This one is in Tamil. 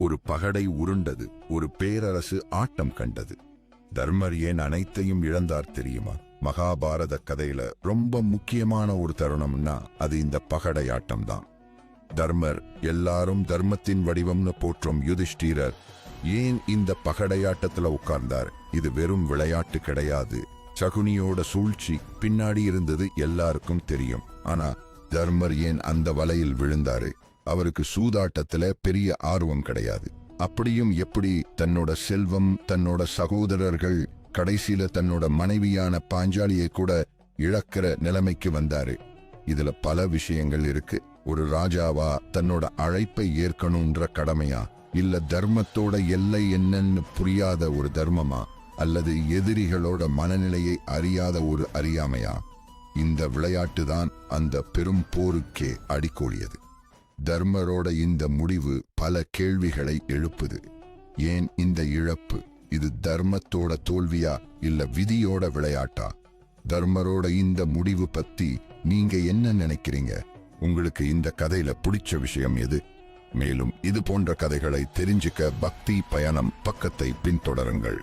ஒரு பகடை உருண்டது ஒரு பேரரசு ஆட்டம் கண்டது. தர்மர் ஏன் அனைத்தையும் இழந்தார் தெரியுமா? மகாபாரத கதையில ரொம்ப முக்கியமான ஒரு தருணம்னா அது இந்த பகடை ஆட்டம் தான் தர்மர் எல்லாரும் தர்மத்தின் வடிவம்னு போற்றும் யுதிஷ்டீரர் ஏன் இந்த பகடையாட்டத்துல உட்கார்ந்தார்? இது வெறும் விளையாட்டு கிடையாது. சகுனியோட சூழ்ச்சி பின்னாடி இருந்தது எல்லாருக்கும் தெரியும். ஆனா தர்மர் ஏன் அந்த வலையில் விழுந்தாரு? அவருக்கு சூதாட்டத்துல பெரிய ஆர்வம் கிடையாது. அப்படியும் எப்படி தன்னோட செல்வம் தன்னோட சகோதரர்கள் கடைசியில தன்னோட மனைவியான பாஞ்சாலியை கூட இழக்கிற நிலைமைக்கு வந்தாரு. இதுல பல விஷயங்கள் இருக்கு. ஒரு ராஜாவா தன்னோட அழைப்பை ஏற்கணும்ன்ற கடமையா? இல்ல தர்மத்தோட எல்லை என்னன்னு புரியாத ஒரு தர்மமா? அல்லது எதிரிகளோட மனநிலையை அறியாத ஒரு அறியாமையா? இந்த விளையாட்டு தான் அந்த பெரும் போருக்கே அடிக்கோடியது தர்மரோட இந்த முடிவு பல கேள்விகளை எழுப்புது. ஏன் இந்த இழப்பு? இது தர்மத்தோட தோல்வியா இல்ல விதியோட விளையாட்டா? தர்மரோட இந்த முடிவு பத்தி நீங்க என்ன நினைக்கிறீங்க? உங்களுக்கு இந்த கதையில பிடிச்ச விஷயம் எது? மேலும் இது போன்ற கதைகளை தெரிஞ்சுக்க பக்தி பயணம் பக்கத்தை பின்தொடருங்கள்.